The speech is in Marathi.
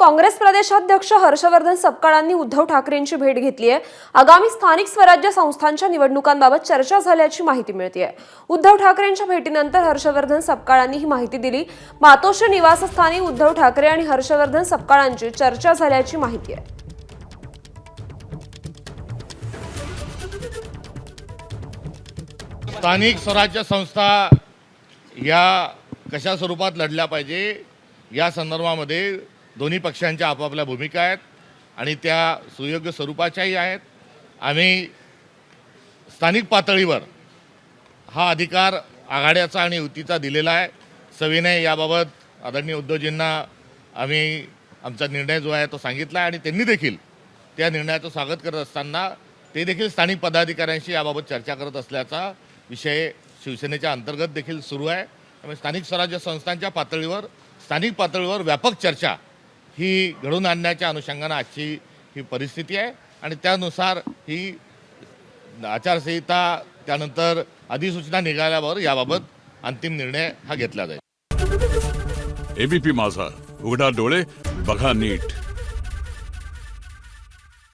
काँग्रेस प्रदेशाध्यक्ष हर्षवर्धन सपकाळांनी उद्धव ठाकरेंची भेट घेतली आहे आगामी स्थानिक स्वराज्य संस्थांच्या निवडणुकांबाबत चर्चा झाल्याची माहिती मिळते आहे उद्धव ठाकरेंच्या भेटीनंतर हर्षवर्धन सपकाळांनी ही माहिती दिली. मातोश्री निवासस्थानी उद्धव ठाकरे आणि हर्षवर्धन सपकाळांची चर्चा झाल्याची माहिती आहे. स्थानिक स्वराज्य संस्था या कशा स्वरूपात लढल्या पाहिजे या संदर्भामध्ये दोन्ही पक्षांच्या आपापल्या भूमिका आहेत आणि त्या सुयोग्य स्वरूपाच्याही आहेत. आम्ही स्थानिक पातळीवर हा अधिकार आघाड्याचा आणि युतीचा दिलेला आहे. सविनय याबाबत आदरणीय उद्धवजींना आम्ही आमचा निर्णय जो आहे तो सांगितला आहे आणि त्यांनी देखील त्या निर्णयाचं स्वागत करत असताना ते देखील स्थानिक पदाधिकाऱ्यांशी याबाबत चर्चा करत असल्याचा विषय शिवसेनेच्या अंतर्गत देखील सुरू आहे. त्यामुळे स्थानिक स्वराज्य संस्थांच्या पातळीवर स्थानिक पातळीवर व्यापक चर्चा ही घडून आणण्याच्या अनुषंगानं आजची ही परिस्थिती आहे. आणि त्यानुसार ही आचारसंहिता त्यानंतर अधिसूचना निघाल्यावर याबाबत अंतिम निर्णय हा घेतला जाईल. एबीपी माझा. उघडा डोळे बघा नीट.